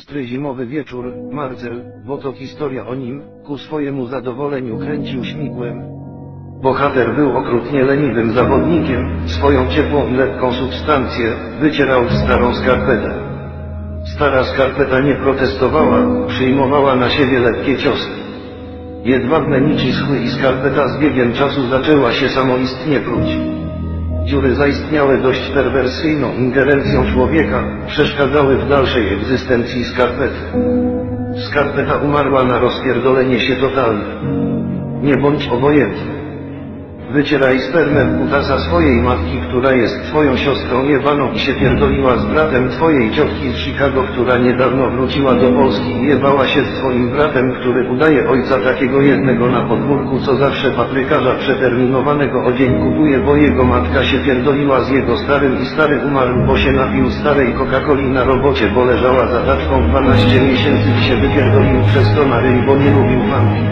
Ostry zimowy wieczór, Marcel, bo to historia o nim, ku swojemu zadowoleniu kręcił śmigłem. Bohater był okrutnie leniwym zawodnikiem, swoją ciepłą i lekką substancję wycierał w starą skarpetę. Stara skarpeta nie protestowała, przyjmowała na siebie lekkie ciosy. Jedwabne nici schły i skarpeta z biegiem czasu zaczęła się samoistnie pruć. Dziury zaistniałe dość perwersyjną ingerencją człowieka, przeszkadzały w dalszej egzystencji skarpety. Skarpeta umarła na rozpierdolenie się totalne. Nie bądź obojętny. Wycieraj spermę kutasa swojej matki, która jest twoją siostrą jebaną i się pierdoliła z bratem twojej ciotki z Chicago, która niedawno wróciła do Polski i jebała się z twoim bratem, który udaje ojca takiego jednego na podwórku, co zawsze paprykarza przeterminowanego o dzień kupuje, bo jego matka się pierdoliła z jego starym i stary umarł, bo się napił starej Coca-Coli na robocie, bo leżała za taczką 12 miesięcy i się wypierdolił przez to na ryj, bo nie lubił fanki.